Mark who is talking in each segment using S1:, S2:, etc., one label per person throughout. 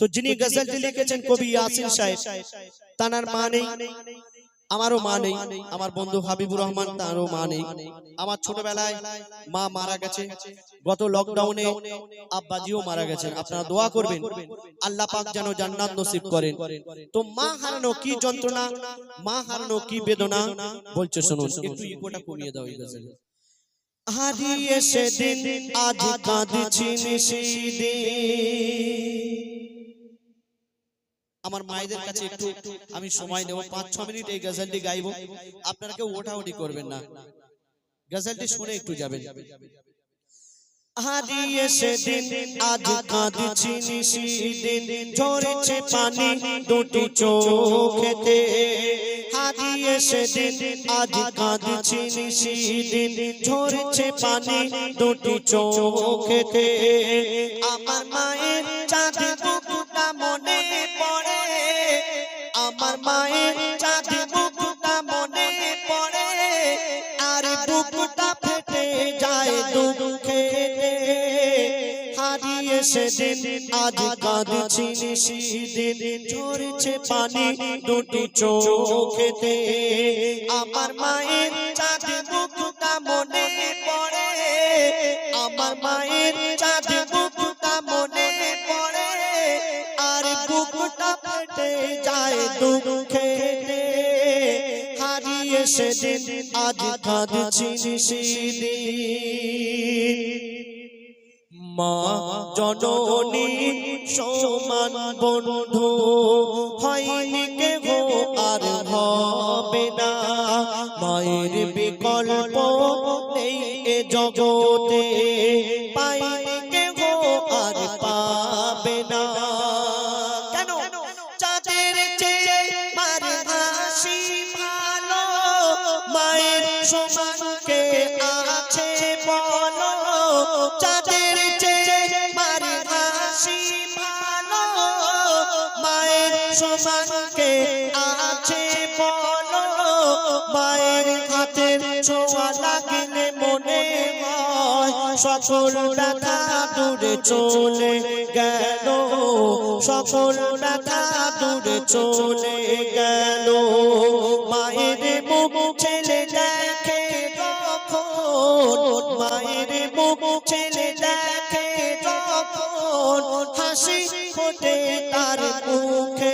S1: তো যিনি গজলটি লিখেছেন কবি ইয়াসিন সাহেব তানার মা নেই আমারও মা নেই আমার বন্ধু হাবিবুর রহমান তারও মা নেই আমার ছোটবেলায় মা মারা গেছে গত লকডাউনে আব্বাজিও মারা গেছেন। আপনারা দোয়া করবেন আল্লাহ পাক যেন জান্নাত নসিব করেন। তো মা হারানো কি যন্ত্রণা? মা হারানো কি বেদনা? বলছে শুনুন। একটু ইকোটা কমিয়ে দাও এই গজলে। হারিয়ে সেদিন আজ কাঁদছি নিশিদিন আমার মায়েদের কাছে একটু আমি সময় দেবো, পাঁচ, ছ মিনিট এই গজলটি গাইবো। আপনারা কেউ ওঠাউটি করবেন না। গজলটি শুনে একটু যাবেন। আজ কাঁদছি পানি দুটি চোখেতে। আজ কাঁদছি পানি দুটি চোখেতে। আমার সেদিন আজ কাঁদছি নিশিদিন ঝরছে পানি, দুটি চোখেতে। আমার মায়ের চাঁদ বুকুটা মনে পড়ে, আমার মায়ের চাঁদ বুকুটা মনে পড়ে, আর বুকুটা ফেটে যায় দুঃখে হারিয়ে সেদিন আজ কাঁদছি নিশিদিন মা জননী সমান বন্ধু হয়নি কেহ আর হবে না। মায়ের বিকল্প নেই এ জগতে। সমানকে আছে বলো, মায়ের হাতের ছোঁয়া লাগলে মনে সকল ব্যথা দূরে চলে গেল, সকল ব্যথা দূরে চলে গেল। মায়ের মুখ ছেলে দেখে মায়ের মুখ ছেলে দেখে হাসি ফোটে তার মুখে।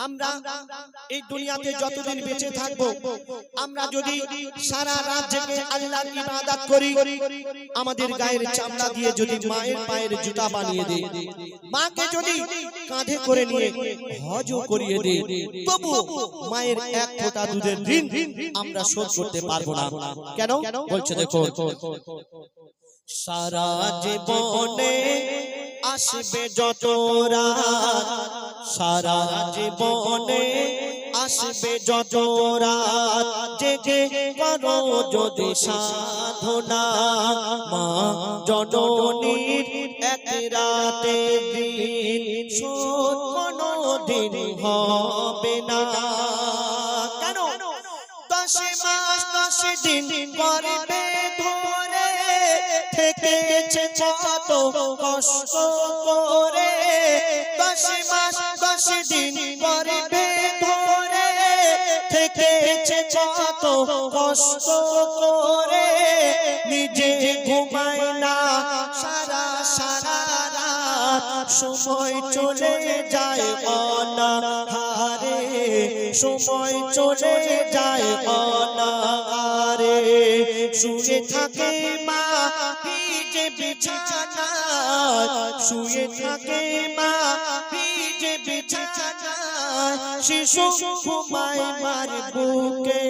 S1: আমরা এই দুনিয়াতে যতদিন বেঁচে থাকব আমরা যদি সারা রাত জেগে আল্লাহর ইবাদত করি আমাদের গায়ের চামড়া দিয়ে যদি মায়ের পায়ের জুতা বানিয়ে দেই মাকে যদি কাঁধে করে নিয়ে হজও করিয়ে দেই তবু মায়ের এক ফোঁটা দুধের ঋণ আমরা শোধ করতে পারব না। কেন? বলছে দেখো সারা জীবনে আসবে যত রাত, সারা জীবনে আসবে যত রাত। জেগে যদি সাধনা, মা জননীর এক রাতে দিন কোনো দিন হবে না। কেন? দশ মাস, দশ দিন কত কষ্ট করে। দশ মাস, দশ দিন করবে ধরে থেকেছে কত কষ্ট করে। নিজে ঘুমায় না, সারা সারা সময় চলে যায় অনাহারে সময় চলে যায় অনাহারে। শুয়ে থাকে মা, ভিজে বিছানা। শুয়ে থাকে মা, ভিজে বিছানা। শিশু ঘুমায় মার বুকে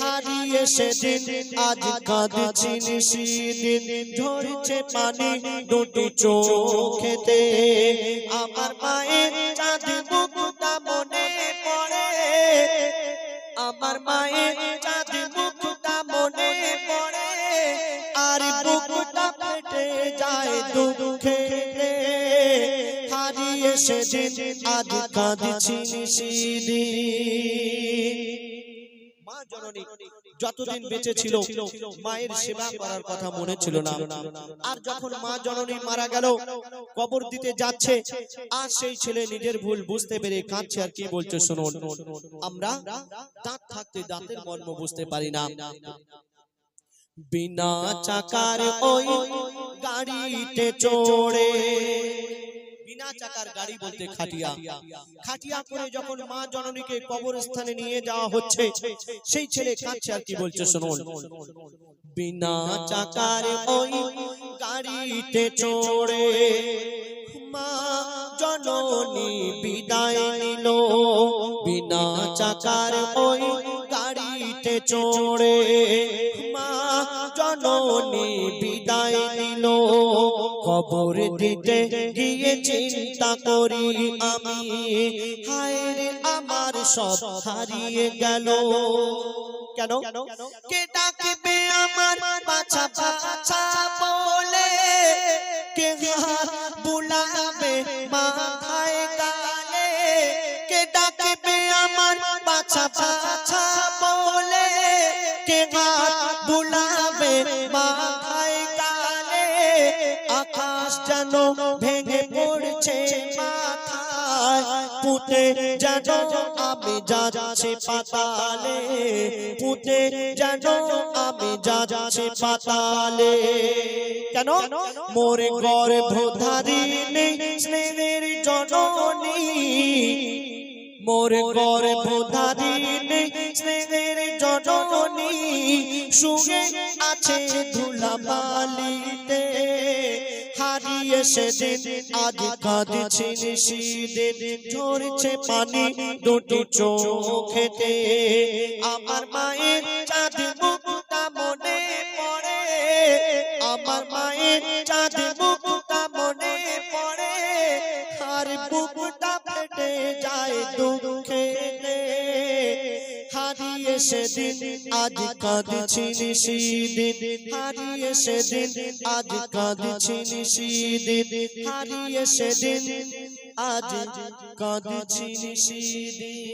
S1: হারিয়ে সেদিন, আজ কাঁদছি নিশিদিন। ঝরছে পানি দুটি চোখেতে। আমার মায়ের চাঁদ আজ যতদিন বেঁচে ছিল, মায়ের সেবা করার কথা মনে ছিল না। আর যখন মা জননী মারা গেল, কবর দিতে যাচ্ছে, আর সেই ছেলে নিজের ভুল বুঝতে পেরে কাঁদছে। আর কি বলছে, শুনুন, আমরা দাঁত থাকতে দাঁতের মর্ম বুঝতে পারি না। বিনা চাকার ওই গাড়িতে চড়ে বিনা চাকার গাড়ি বলতে খাটিয়া। খাটিয়া। করে যখন মা জননীকে কবরস্থানে নিয়ে যাওয়া হচ্ছে সেই ছেলে কাঁদছে আর কি বলছে শুনুন। বিনা চাকার ওই গাড়িতে চড়ে মা জননী বিদায় নিল। বিনা চাকার ওই গাড়িতে চড়ে মা, জননী বিদায় নিল। কবর দিতে গিয়ে চিন্তা করি আমি। হায় আমার সব হারিয়ে গেল। কেন? কে ডাকবে আমার বাছা বাছা বলে? কে হাত বুলাবে মাথায় গালে? কে ডাকবে আমার বাছা বলে কে হাত বুলাবে মাথায় গালে আকাশ যেন ভেঙে পড়ছে মাথায়। পুঁতে যেন আমি যাচ্ছি পাতালে, পুঁতে যেন আমি যাচ্ছি পাতালে। কেন? মোরে গর্ভধারিণী, স্নেহের জননী মোর গর্ভধারিণী স্নেহের জননী শুয়ে আছে ধুলাবালিতে। হারিয়ে সেদিন আজ কাঁদছে নিশিদিন ঝরছে পানি দুটি চোখেতে। আমার মায়ের হারিয়ে সেদিন, আজ কাঁদছি নিশিদিন হারিয়ে সেদিন, আজ কাঁদছি নিশিদিন হারিয়ে সেদিন, আজ কাঁদছি নিশিদিন